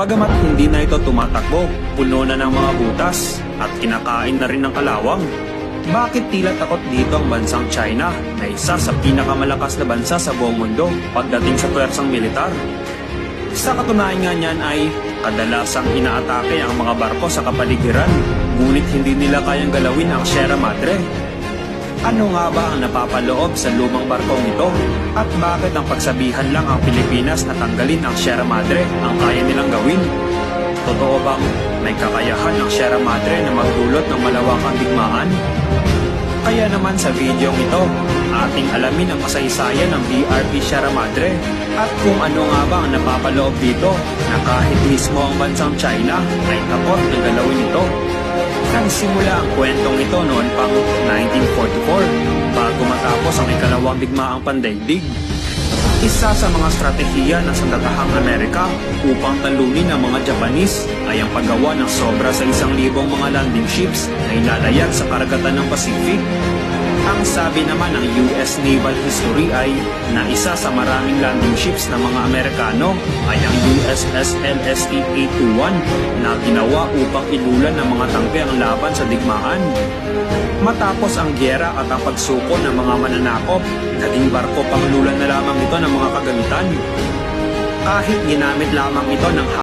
Bagamat hindi na ito tumatakbo, puno na ng mga butas at kinakain na rin ng kalawang. Bakit tila takot dito ang bansang China na isa sa pinakamalakas na bansa sa buong mundo pagdating sa pwersang militar? Sa katunayan niyan ay kadalasang inaatake ang mga barko sa kapaligiran, ngunit hindi nila kayang galawin ang Sierra Madre. Ano nga ba ang napapaloob sa lumang barkong ito? At bakit ang pagsabihan lang ang Pilipinas na tanggalin ang Sierra Madre ang kaya nilang gawin? Totoo bang may kakayahan ang Sierra Madre na magdulot ng malawakang digmaan? Kaya naman sa video ito, ating alamin ang kasaysayan ng BRP Sierra Madre at kung ano nga ba ang napapaloob dito na kahit mismo ang bansang China ay takot na galawin ito. Nagsimula ang kwentong ito noon pang 1944 bago matapos ang ikalawang digmaang pandaigdig. Isa sa mga strategiya ng sandatahang Amerika upang talunin ang mga Japanese ay ang paggawa ng sobra sa isang libong mga landing ships na ilalayag sa karagatan ng Pacific. Ang sabi naman ng US Naval History ay na isa sa maraming landing ships ng mga Amerikano ay ang USS LST 821 na ginawa upang ilulan ng mga tangke ang laban sa digmaan. Matapos ang gyera at ang pagsuko ng mga mananakop, naging barko panglulan na lamang ito ng mga kagamitan. Kahit ginamit lamang ito ng